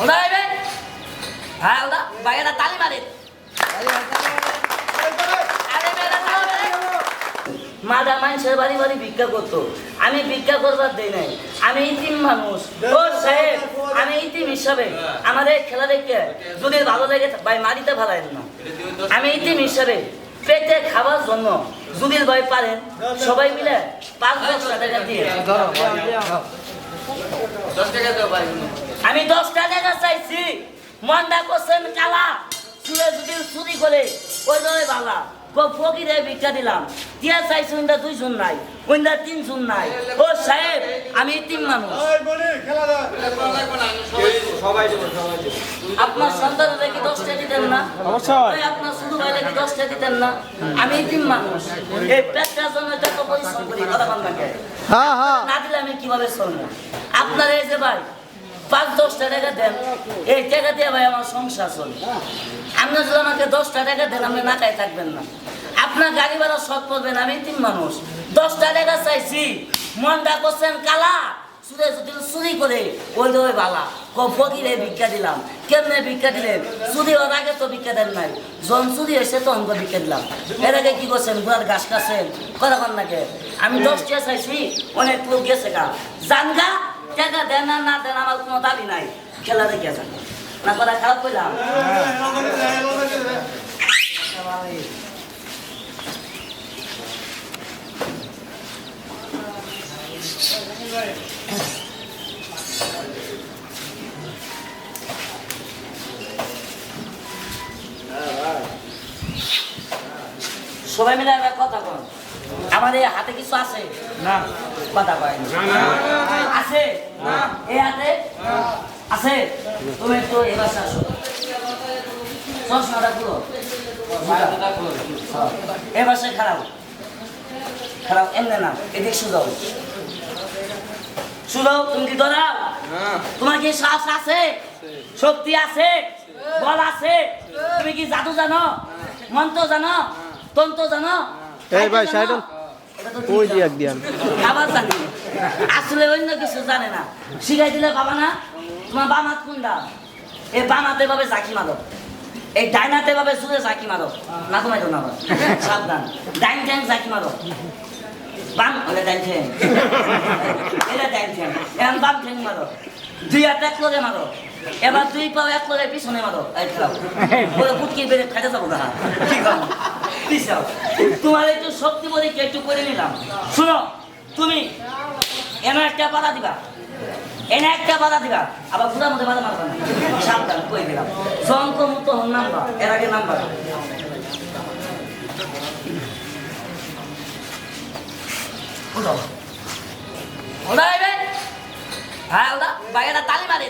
ওরা আইবে হ্যাঁ ওরা বাইরে তালি মারে মাদা মানুষের বাড়ি বাড়ি ভিক্ষা করতো। আমি ভিক্ষা করবার দেই নাই। আমি ইতিম মানুষ। ও সাহেব, আমি ইতিম হিসাবে আমাদের খেলা দেখে যদি ভালো লেগে, ভাই মারিতে ভালাই না। আমি ইতিম হিসাবে পেটে খাবার জন্য যদি ভাই পারেন, সবাই মিলে পাঁচ দশটা টাকা দিয়ে। দশ টাকা দাও, ভাই। আমি দশটা টাকা চাইছি মন্দা করছেন কালা। চুরে যদি চুরি করে ওই দলে বালা। ফকিরে ভিক্ষা দিলাম। চাইছি ওইটা দুইজন নাই ওইটা তিনজন নাই। ও সাহেব আমি তিন মানুষ। আপনার সন্তানরা কি দশটা দিতেন না। আপনার ছোট ভাইরা কি দশটা দিতেন না? আমি তিন মানুষ। এই পেটটার জন্য যত পরিশ্রম করি কথা বল নাকি হ্যাঁ হ্যাঁ। না দিলে আমি কীভাবে চলবো? আপনার এই যে ভাই পাঁচ, দশটা টাকা দেন। এই টাকা দিয়ে ভাই আমার সংসার চলে। আপনি যদি আমাকে দশটা টাকা দেন, আপনি নাকায় থাকবেন না। আপনার গাড়ি ভাড়া শখ করবেন, আমি তিন মানুষ। দশটা টাকা চাইছি। মনটা করছেন কালা। সুরে যদি চুরি করে, ওই ওই বালা। ক, ফকিরে ভিক্ষা দিলাম। কেমনে ভিক্ষা দিলেন? চুরি ওর আগে তো ভিক্ষা দেন নাই। যখন চুরি হয়েছে, তখন তো ভিক্ষা দিলাম। এর আগে কি করছেন? ঘোড়ার ঘাস কাছেন কতক্ষণ নাকি আমি দশটা চাইছি, অনেক লোক গেছে গা। জানগা টাকা দেন না না দেন, আমার কোনো দাবি নাই। খেলা দেখে যান না কথা খারাপ করলাম সবাই মিলে একটা কথা কন। আমাদের হাতে কিছু আছে? না। কথা কয় না। আছে? এই হাতে? আছে? তুমি একটু এ বাসে আসো। চশমাটা খুলো এ বাসে খারাপ খারাপ এমনি না এদিক সুদাও সুদাও তুমি কি ধরাও তোমার কি শ্বাস আছে? শক্তি আছে? বল আছে? তুমি কি জাদু জানো? মন্ত্র জানো? তন্ত্র জানো? এই ভাই, জানো? সাইডন। ওই ঠিক যে জানো। এক জানি। আসলে অন্য কিছু জানে না। শিখাই দিলে বাবা না তোমার বাম হাত কোনটা? এই বাম হাতে ভাবে জাকি মারো। এই ডাইন হাতে ভাবে সুরে জাকি মারো। না তোমায় তো না সাবধান। ডাইন ঠ্যাং জাকি মারো। বাম হলে ডাইন ঠ্যাং। এটা ডাইন ঠ্যাং। এখন বাম ঠ্যাং মারো। দুই হাত এক লগে মারো। এবার দুই পাও এক লগে পিছনে মারো। এই খেলাও ফুটকি বেড়ে খাইতে যাব গা। ঠিক আছে তোমার একটু শক্তি বলে একটু করে নিলাম। শুনো, তুমি এনে একটা বাধা দিবা। এনে একটা বাধা দিবা। আবার ঘুরার মধ্যে বাধা মারবা না। সাবধান কই দিলাম। জঙ্ক হন নাম্বার, এর আগে নাম্বার। ওটা হ্যাঁ ওটা বাইরে তালি মারে।